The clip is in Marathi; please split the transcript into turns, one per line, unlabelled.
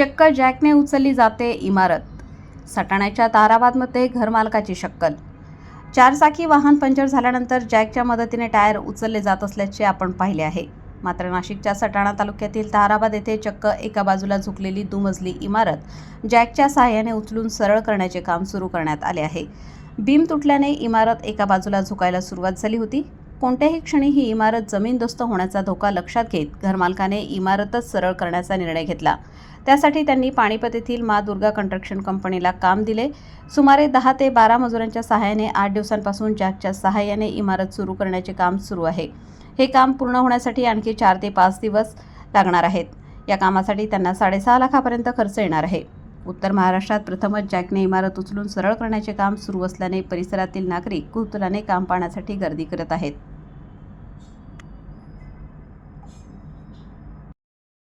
चक्क जॅकने उचलली जाते इमारत. सटाण्याच्या ताराबादमध्ये घरमालकाची शक्कल. चारचाकी वाहन पंक्चर झाल्यानंतर जॅकच्या मदतीने टायर उचलले जात असल्याचे आपण पाहिले आहे. मात्र नाशिकच्या सटाणा तालुक्यातील ताराबाद येथे चक्क एका बाजूला झुकलेली दुमजली इमारत जॅकच्या सहाय्याने उचलून सरळ करण्याचे काम सुरू करण्यात आले आहे. बीम तुटल्याने इमारत एका बाजूला झुकायला सुरुवात झाली होती. कोणत्याही क्षणी ही इमारत जमीनदोस्त होण्याचा धोका लक्षात घेत घरमालकाने इमारतच सरळ करण्याचा निर्णय घेतला. त्यासाठी त्यांनी पाणीपत येथील मा दुर्गा कंस्ट्रक्शन कंपनीला काम दिले. सुमारे दहा ते बारा मजुरांच्या सहाय्याने आठ दिवसांपासून जॅकच्या सहाय्याने इमारत सुरू करण्याचे काम सुरू आहे. हे काम पूर्ण होण्यासाठी आणखी चार ते पाच दिवस लागणार आहेत. या कामासाठी त्यांना साडेसहा लाखापर्यंत खर्च येणार आहे. उत्तर महाराष्ट्रात प्रथमच जॅकने इमारत उचलून सरळ करण्याचे काम सुरू असल्याने परिसरातील नागरिक कुतुलाने काम पाहण्यासाठी गर्दी करत आहेत.